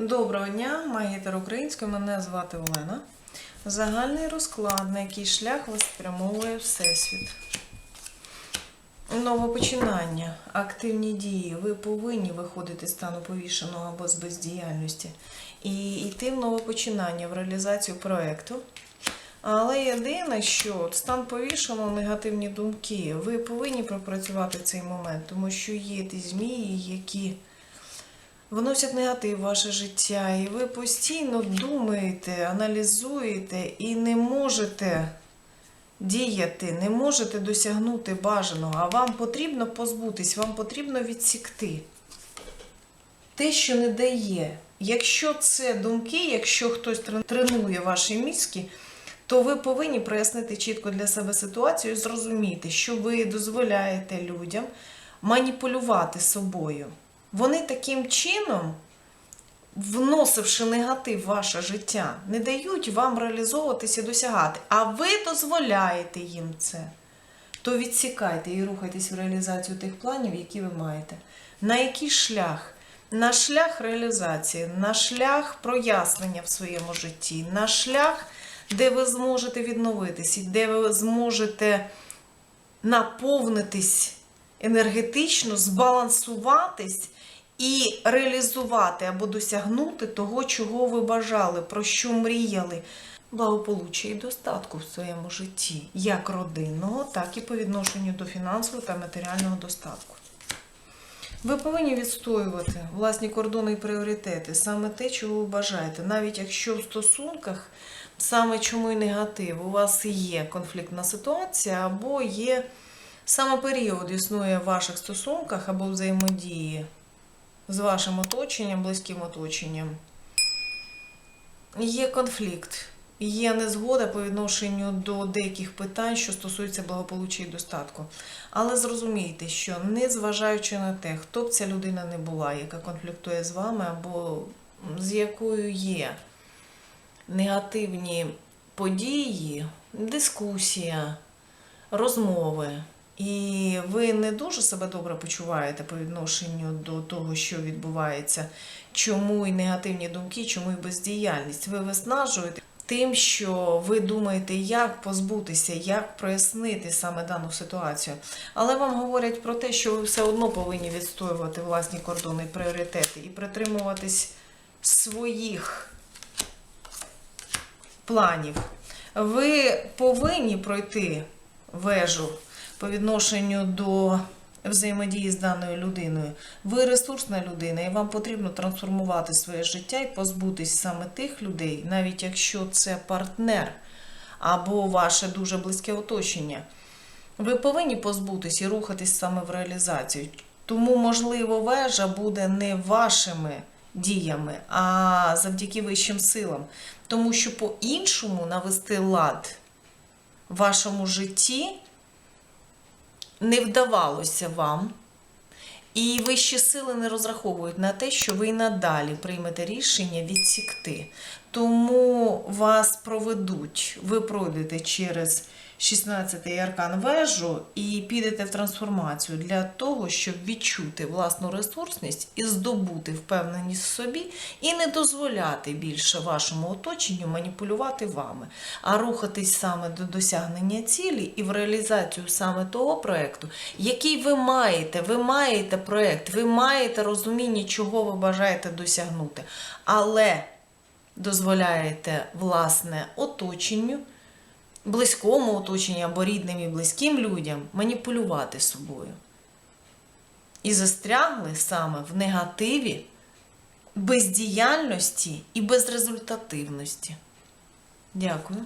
Доброго дня, магітер українською, мене звати Олена. Загальний розклад, на який шлях вас спрямовує Всесвіт. Нове починання, активні дії. Ви повинні виходити з стану повішеного або з бездіяльності і йти в нове починання, в реалізацію проєкту. Але єдине, що стан повішеного, негативні думки, ви повинні пропрацювати цей момент, тому що є ті змії, які вносять негатив в ваше життя, і ви постійно думаєте, аналізуєте і не можете діяти, не можете досягнути бажаного, а вам потрібно позбутись, вам потрібно відсікти те, що не дає. Якщо це думки, якщо хтось тренує ваші мізки, то ви повинні прояснити чітко для себе ситуацію і зрозуміти, що ви дозволяєте людям маніпулювати собою. Вони таким чином, вносивши негатив в ваше життя, не дають вам реалізовуватися і досягати, а ви дозволяєте їм це. То відсікайте і рухайтесь в реалізацію тих планів, які ви маєте. На який шлях? На шлях реалізації, на шлях прояснення в своєму житті, на шлях, де ви зможете відновитись, де ви зможете наповнитись енергетично, збалансуватись і реалізувати або досягнути того, чого ви бажали, про що мріяли. Благополуччя і достатку в своєму житті, як родинного, так і по відношенню до фінансового та матеріального достатку. Ви повинні відстоювати власні кордони і пріоритети, саме те, чого ви бажаєте. Навіть якщо в стосунках саме чому і негатив, у вас є конфліктна ситуація, або є саме період існує в ваших стосунках або взаємодії з вашим оточенням, близьким оточенням. Є конфлікт, є незгода по відношенню до деяких питань, що стосуються благополуччя і достатку. Але зрозумійте, що незважаючи на те, хто б ця людина не була, яка конфліктує з вами, або з якою є негативні події, дискусія, розмови, і ви не дуже себе добре почуваєте по відношенню до того, що відбувається, чому і негативні думки, чому і бездіяльність. Ви виснажуєте тим, що ви думаєте, як позбутися, як прояснити саме дану ситуацію. Але вам говорять про те, що ви все одно повинні відстоювати власні кордони пріоритети і притримуватись своїх планів. Ви повинні пройти вежу по відношенню до взаємодії з даною людиною. Ви ресурсна людина, і вам потрібно трансформувати своє життя і позбутись саме тих людей, навіть якщо це партнер або ваше дуже близьке оточення. Ви повинні позбутись і рухатись саме в реалізацію. Тому, можливо, вежа буде не вашими діями, а завдяки вищим силам. Тому що по-іншому навести лад в вашому житті не вдавалося вам, і вищі сили не розраховують на те, що ви надалі приймете рішення відсікти. Тому вас проведуть, ви пройдете через 16-й аркан вежу і підете в трансформацію для того, щоб відчути власну ресурсність і здобути впевненість в собі, і не дозволяти більше вашому оточенню маніпулювати вами, а рухатись саме до досягнення цілі і в реалізацію саме того проєкту, який ви маєте. Ви маєте проєкт, ви маєте розуміння, чого ви бажаєте досягнути. Але дозволяєте власне оточенню, близькому оточенню або рідним і близьким людям маніпулювати собою. І застрягли саме в негативі, бездіяльності і безрезультативності. Дякую.